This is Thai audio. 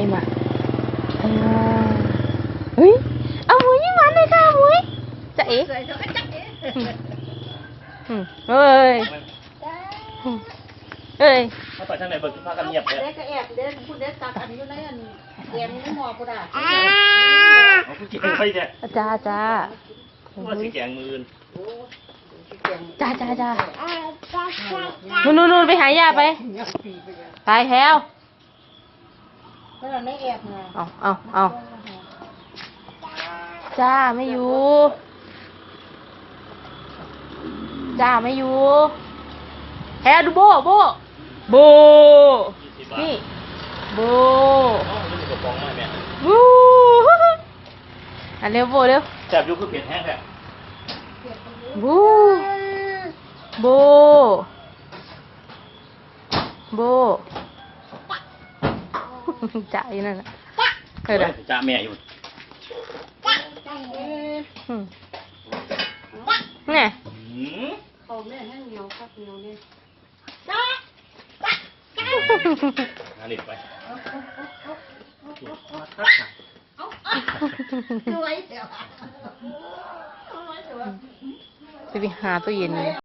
รมาใครมาเฮ้ยเอาหมุยยิ้มหวานเลยค่ะหมุยจะเอ๋อืมเฮ้ยอืมเอ้ยถ้าไปทางไหนเบิกพากันเงียบเลยเด็กก็แอบเดินคุณเด็กตักอันอยู่ในอันเตียงนี่หมอกูด่าเอาผู้เก่งไปเนี่ยจ้าจ้าว่าสีแกงมืออื่นจ้าจ้าจ้านู่นนู่นนู่นไปหายาไป ไปแถว เพราะเราไม่แอบไงเอาเอาเอาจ้าไม่อยู่ จ้าไม่อยู่แถวดูโบโบโบยี่สิบบาทนี่โบอ๋อมันมีกระป๋องมาแม่วู้อันเร็วโบเร็วแซ่บอยู่คือเผ็ดแห้งแท้บูโบโบ จ่ายนั่นน่ะเออเด้อจ้าแม่อยู่อืมเนี่ยหืมโอ้แม่ให้เหนียวครับเหนียวนี่งานเด็ดไปสวยเดี๋ยวจะไปหาตู้เย็นเลย